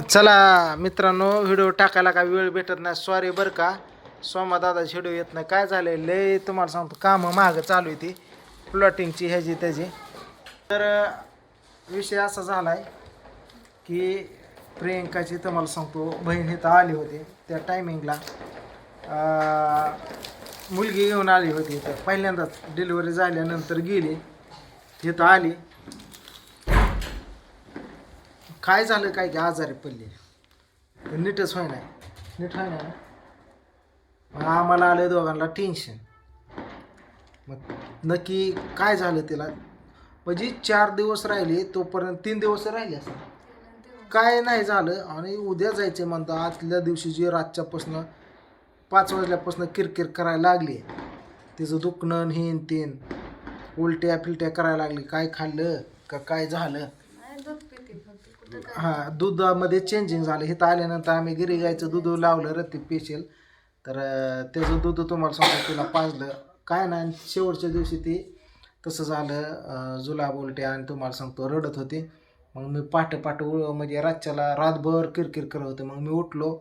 चला मित्रांनो व्हिडिओ टाकायला काय वेळ भेटत नाही. सॉरी बरं का. सोमा दादा व्हिडिओ येत नाही. काय झालं लय तुम्हाला सांगतो कामं मागं चालू आहे ती. प्लॉटिंगची ह्याची त्याची. तर विषय असा झाला आहे की प्रियंकाची तुम्हाला सांगतो बहीण इथं आली होती त्या टायमिंगला मुलगी घेऊन आली होती इथं. पहिल्यांदाच डिलिव्हरी झाल्यानंतर गेली. इथं आली. काय झालं काय की आजारी पडले. नीटच होय नाही नीट होय ना? मग आम्हाला आलं दोघांना टेन्शन मग नक्की काय झालं तिला? म्हणजे चार दिवस राहिले तोपर्यंत तीन दिवस राहिले असं काय नाही झालं आणि उद्या जायचं म्हणतं आतल्या दिवशी जी रातच्यापासनं पाच वाजल्यापासून किरकिर करायला लागली. तिचं दुखणं हेन तेन उलट्या फिलट्या करायला लागली. काय खाल्लं का काय झालं? हा दुधामध्ये चेंजिंग झालं. इथं आल्यानंतर आम्ही गिरी गायचं दूध लावलं रत्ती पेशल. तर त्याचं दूध तुम्हाला सांगतो तिला पाजलं. काय ना आणि शेवटच्या दिवशी ती तसं झालं जुलाब उलट्या आणि तुम्हाला सांगतो रडत होती. मग मी पाठ पाठ म्हणजे रातच्याला रातभर किरकिर करत होते. मग मी उठलो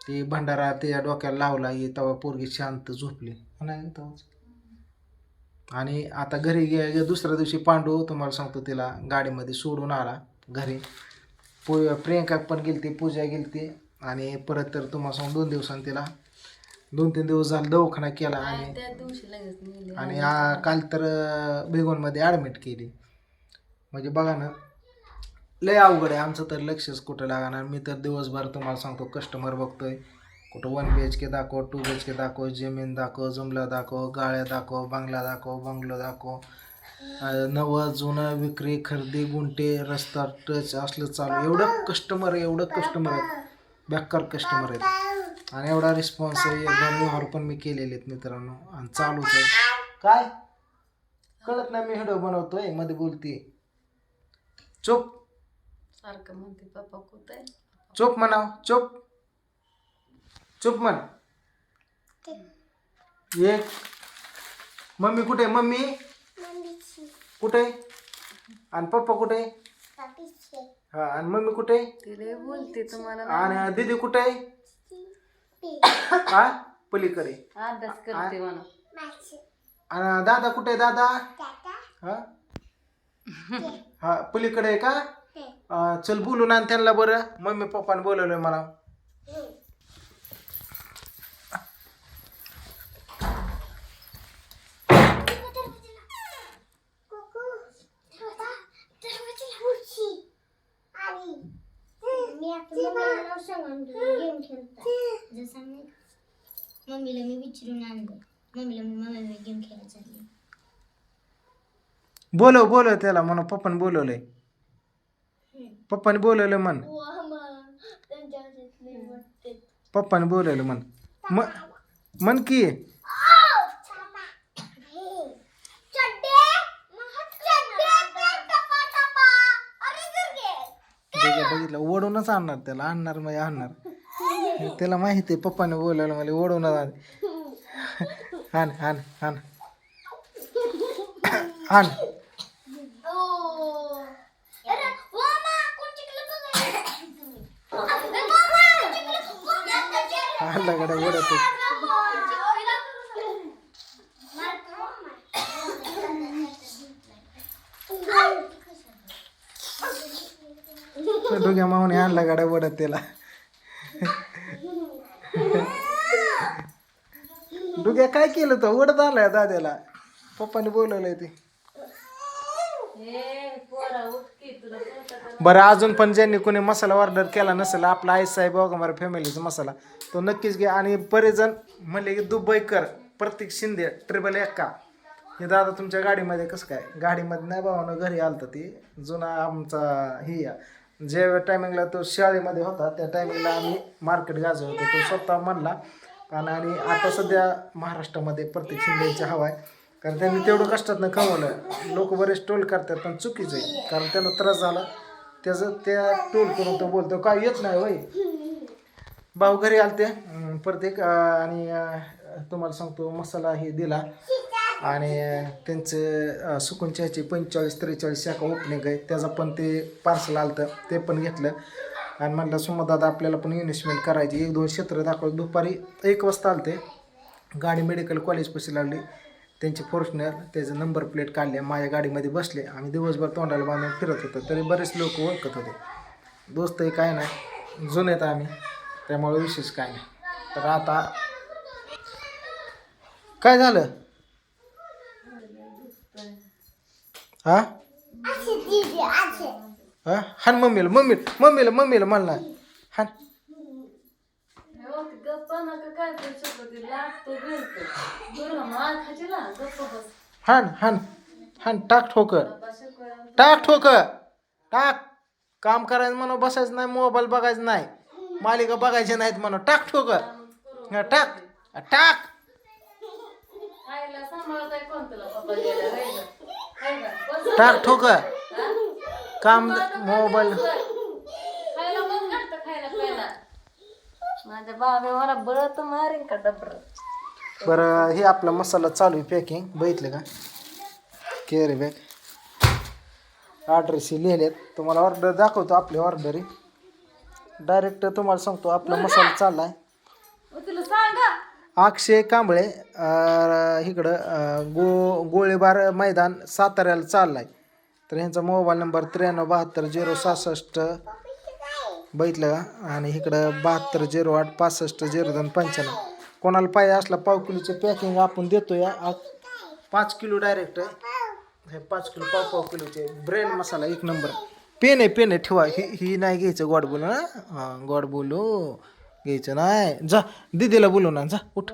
ते भंडारा त्या डोक्याला लावला ये तेव्हा पोरगी शांत झोपली. नाही तेव्हाच आणि आता घरी गे दुसऱ्या दिवशी पांडू तुम्हाला सांगतो तिला गाडीमध्ये सोडून आला. घरी. पू प्रियंका पण गेलती पूजा गेलती. आणि परत तर तुम्हाला सांगू दोन दिवसांनी तिला. दोन तीन दिवस झाला दवाखाना केला आणि आणि आ, काल तर बेगोनमध्ये ॲडमिट केली. म्हणजे बघा ना लय अवघड आहे. आमचं तर लक्षच कुठं लागणार. मी तर दिवसभर तुम्हाला सांगतो कस्टमर बघतोय. कुठं वन बी एच के दाखव टू बी एच के दाखव जमीन दाखव जुमला दाखव गाळ्या दाखव बंगला दाखव बंगलो दाखव. नवं जुनं विक्री खरेदी गुंटे रस्ता टच असलं चालू. एवढं कस्टमर आहे एवढं कस्टमर आहेत. बेकार कस्टमर आहेत. आणि एवढा रिस्पॉन्स आहे. एकदम व्यवहार पण मी केलेले आहेत मित्रांनो. आणि चालूच आहे. काय? कळत नाही मी व्हिडिओ बनवतोय. मध्ये बोलते. चुप. सारखं म्हणते पप्पा कुठं आहे? चुप म्हणाव. चुप. चुप म्हण. एक. मम्मी कुठे आहे? मम्मी? कुठे? आहे? आणि पप्पा कुठे? आहे? हा आणि मम्मी कुठे? तिला बोलते तुम्हाला आणि दीदी कुठे? आहे हा पलीकडे. अभ्यास करते म्हणा. आणि दादा कुठे आहे दादा? हा? हा पलीकडे आहे का? चल बोलून आण त्यांना बरं. मम्मी पप्पाने बोलवलंय मला. मम्मीला मी विचारून आणलं. मम्मीला मी मम्मी गेम खेळायला चालली बोलव बोलव त्याला म्हणा पप्पाने बोलवलंय. पप्पाने बोलवलं म्हण. पप्पाने बोलवलं म्हण. म- म्हण की. बघितलं बघितलं ओढूनच आणणार त्याला आणणार म्हणजे आणणार. त्याला माहिती आहे पप्पाने बोलायला मला ओढवून आण. आण आण आण. आण. आणला गड्या ओढत दोघ्या माऊने आणला गाड्या ओढत त्याला. डुग्या काय केलं तर? ओढत आलाय दाद्याला. पप्पाने बोलवलंय ते. बरं अजून पण ज्यांनी कोणी मसाला ऑर्डर केला नसेल आपला आई साहेब वगैरे फॅमिलीचा मसाला. तो नक्कीच घ्या आणि बरेच जण म्हणले की दुबईकर प्रतीक शिंदे ट्रिपल एक्का हे दादा तुमच्या गाडीमध्ये कसं काय? गाडीमध्ये नाही भावानं घरी आलतं ती. जुना आमचा ही या. ज्या टायमिंगला तो शाळेमध्ये होता त्या टायमिंगला आम्ही मार्केट गाजवत तो स्वतः म्हणला कारण आणि आता सध्या महाराष्ट्रामध्ये प्रत्येक शिंदेची हवा आहे. कारण त्यांनी तेवढं कष्टातनं कमवलं लोक बरेच टोल करतात पण चुकीचं आहे. कारण त्यांना त्रास झाला. त्याचं त्या टोल करून तो बोलतो. काय येत नाही वय भाऊ घरी आलते. प्रत्येक आणि तुम्हाला सांगतो मसाला हे दिला. आणि त्यांचं सुकून चहाचे पंचेचाळीस त्रेचाळीस शाखा ओपनिंग आहे. त्याचं पण ते पार्सल आलं ते पण घेतलं. आणि म्हणलं सुमदादा आपल्याला पण इन्व्हेस्टमेंट करायची एक दोन क्षेत्र दाखवलं दुपारी एक वाजता आलते. गाडी मेडिकल कॉलेजपाशी लागली. त्यांची फॉर्च्युनर त्याचं नंबर प्लेट काढले. माझ्या गाडीमध्ये बसले. आम्ही दिवसभर तोंडाला बांधून फिरत होतो. तरी बरेच लोक ओळखत होते. दोस्तही काय नाही. जुनेत आम्ही. त्यामुळे विशेष काय नाही. तर आता काय झालं? हां? हा? हान मम्मीला मम्मीला मम्मीला मम्मीला म्हणला हान. हो, हान हान. हान टाक ठोक बाबा शिकवायला टाक ठोक टाक. काम करायचं म्हणून बसायचं नाही मोबाईल बघायचं नाही. मालिका बघायच्या नाहीत म्हणून. टाक ठोक हा, टाक. टाक. टाक ठोक हा? काम मोबाईल. खायला कोण घालतं खायला प्यायला? माझ्या बाबा मला बळत मारेन का डबर? बरं हे आपला मसाला चालू आहे पॅकिंग बघितलं का? केअर बॅग ऑर्डरशी लिहिलेत. तुम्हाला ऑर्डर दाखवतो आपली ऑर्डरी डायरेक्ट तुम्हाला सांगतो आपला मसाला चालला आहे तुला सांगा. अक्षय कांबळे अं, इकडं अं, गो गोळीबार मैदान साताऱ्याला चालला आहे तर ह्यांचा मोबाईल नंबर त्र्याण्णव बहात्तर झिरो सहासष्ट बघितलं का? आणि इकडं बहात्तर झिरो आठ पासष्ट झिरो दोन पंच्याण्णव. कोणाला पाहिजे असला पाव किलोचे पॅकिंग आपण देतो या पाच किलो डायरेक्ट हे पाच किलो पाव पाव किलोचे ब्रेन मसाला एक नंबर. पेन आहे पेन आहे. ठेवा. ही ही नाही घ्यायचं. गोड बोलू ना हां गोड बोलू. घ्यायचं नाही. जा दिदीला बोलू ना जा उठ.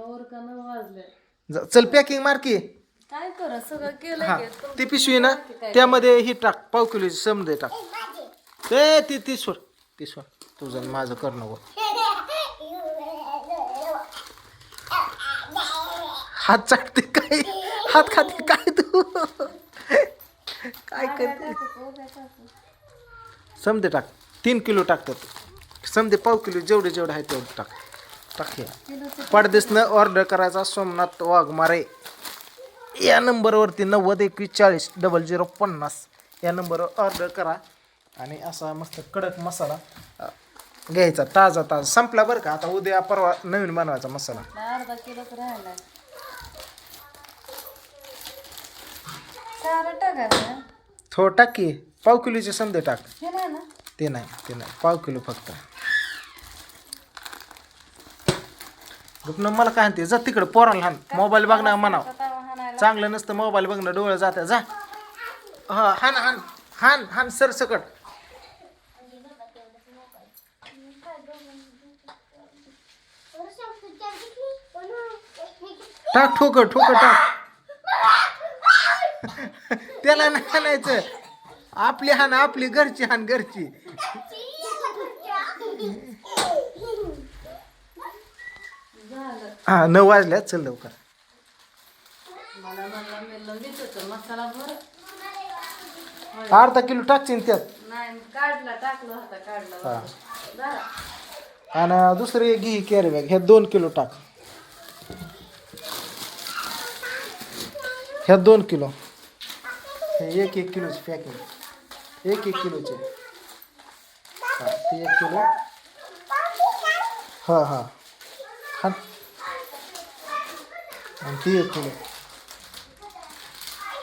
जा चल पॅकिंग मार की. काय करा? सगळं हा ती पिशवी ना त्यामध्ये ही टाक पाव किलोची समजे टाक. ते ती ती सोड ती सोड. तुझं आणि माझं करणं वर हात चाटते काय? हात खाते काय तू? काय करते? समजे टाक. तीन किलो टाकतात समजे पाव किलो जेवढे जेवढे आहे तेवढे टाक. टाक हे. पडदेसनं ऑर्डर करायचा सोमनाथ वाघमारे. या नंबरवरती नव्वद एकवीस चाळीस डबल झिरो पन्नास या नंबरवर ऑर्डर करा. आणि असा मस्त कडक मसाला घ्यायचा ताजा ताजा. संपला बरं का? आता उद्या परवा नवीन बनवायचा मसाला. अर्धा किलोच राहिलाय. सारं टाकायचं थोडं टाक की. पाव किलोचे समजे टाक. हे नाही ना? ते नाही ते नाही. पाव किलो फक्त. गुपन मला काय म्हणते? जा तिकडं पोराला हाण मोबाईल बघणार म्हणाव. चांगलं नसतं मोबाईल बघणं डोळं जातं. जा. हा हान हान हान हान सरसकट टाक ठोक ठोक टाक. त्याला नाही हाणायचं. आपली हान आपली घरची हान घरची. हा नऊ वाजल्या चल लवकर मला म्हणलं मेलं देत होतं मसाला भर. अर्धा किलो टाकशील त्यात. नाही काढला टाकलं होता काढला हा. झाला आणि दुसरी घी कॅरी बॅग ह्या दोन किलो टाक. ह्या दोन किलो. हे एक एक किलोची पॅकिंग एक एक किलोचे. हा ते एक किलो. हां हां हा. आणि ती एक किलो.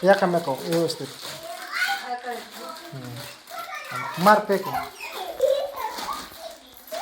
एकामेकावर व्यवस्थित काय करायचं? मार पॅकिंग